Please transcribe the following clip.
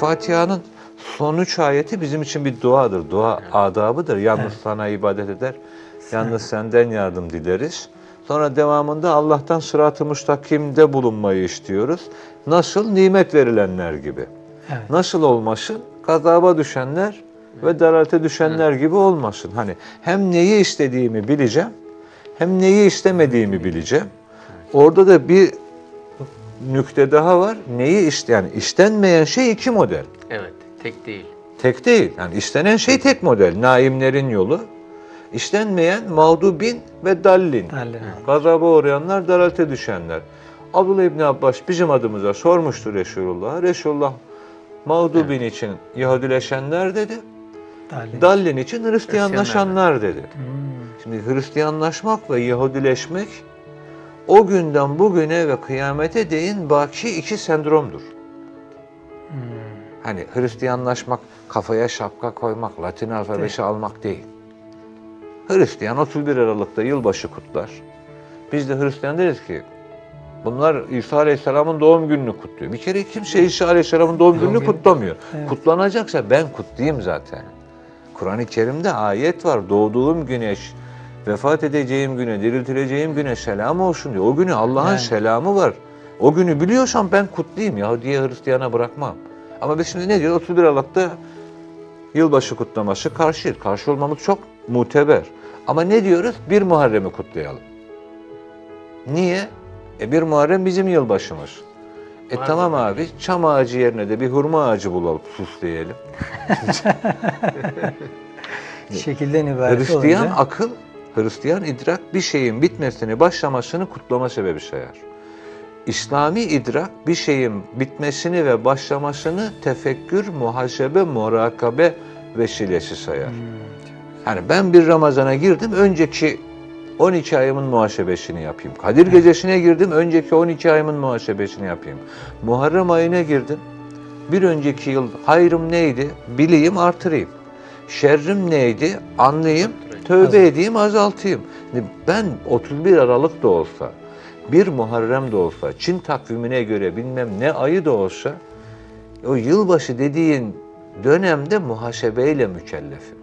Fatiha'nın son üç ayeti bizim için bir duadır. Dua adabıdır. Yalnız sana ibadet eder. Yalnız senden yardım dileriz. Sonra devamında Allah'tan sırat-ı müstakimde bulunmayı istiyoruz. Nasıl? Nimet verilenler gibi. Evet. Nasıl olmasın? Gazaba düşenler ve dalalete düşenler gibi olmasın. Hani hem neyi istediğimi bileceğim, hem neyi istemediğimi bileceğim. Orada da bir nükte daha var. Neyi iste yani istenmeyen şey iki model. Evet, tek değil. Tek değil. Yani istenen şey tek model. Naimlerin yolu. İstenmeyen mağdubin ve dallin. Dallin. Gazaba uğrayanlar, dalalete düşenler. Abdullah İbni Abbas bizim adımıza sormuştu Resulullah. Resulullah mağdubin için Yahudileşenler dedi. Dallin. Dallin için Hristiyanlaşanlar dedi. Şimdi Hristiyanlaşmak ve Yahudileşmek o günden bugüne ve kıyamete değin baki iki sendromdur. Hani Hristiyanlaşmak kafaya şapka koymak, Latin alfabesi almak değil. Hristiyan 31 Aralık'ta yılbaşı kutlar. Biz de Hristiyan deriz ki bunlar İsa Aleyhisselam'ın doğum gününü kutluyor. Bir kere kimse İsa Aleyhisselam'ın doğum gününü kutlamıyor. Kutlanacaksa ben kutlayayım zaten. Kur'an-ı Kerim'de ayet var. Doğduğum güneş, vefat edeceğim güne, diriltileceğim güne selam olsun diyor. O günü Allah'ın Yani. selamı var. O günü biliyorsam ben kutlayayım. Yahudiye Hristiyana bırakmam. Ama biz şimdi ne diyoruz? 31 Aralık'ta yılbaşı kutlaması karşıyız. Karşı olmamız çok muteber. Ama ne diyoruz? Bir Muharrem'i kutlayalım. Niye? E bir Muharrem bizim yılbaşımız. E tamam abi çam ağacı yerine de bir hurma ağacı bulalım süsleyelim. Şekilden ibaret Hristiyan olunca akıl, Hristiyan idrak bir şeyin bitmesini, başlamasını kutlama sebebi sayar. İslami idrak bir şeyin bitmesini ve başlamasını tefekkür, muhasebe, murakabe vesilesi sayar. Yani ben bir Ramazan'a girdim, önceki 12 ayımın muhasebesini yapayım. Kadir gecesine girdim, önceki 12 ayımın muhasebesini yapayım. Muharrem ayına girdim, bir önceki yıl hayrım neydi? Bileyim, artırayım. Şerrim neydi? Anlayayım, tövbe edeyim, azaltayım. Şimdi Ben 31 Aralık da olsa, bir Muharrem de olsa, Çin takvimine göre bilmem ne ayı da olsa, o yılbaşı dediğin dönemde muhasebeyle mükellefim.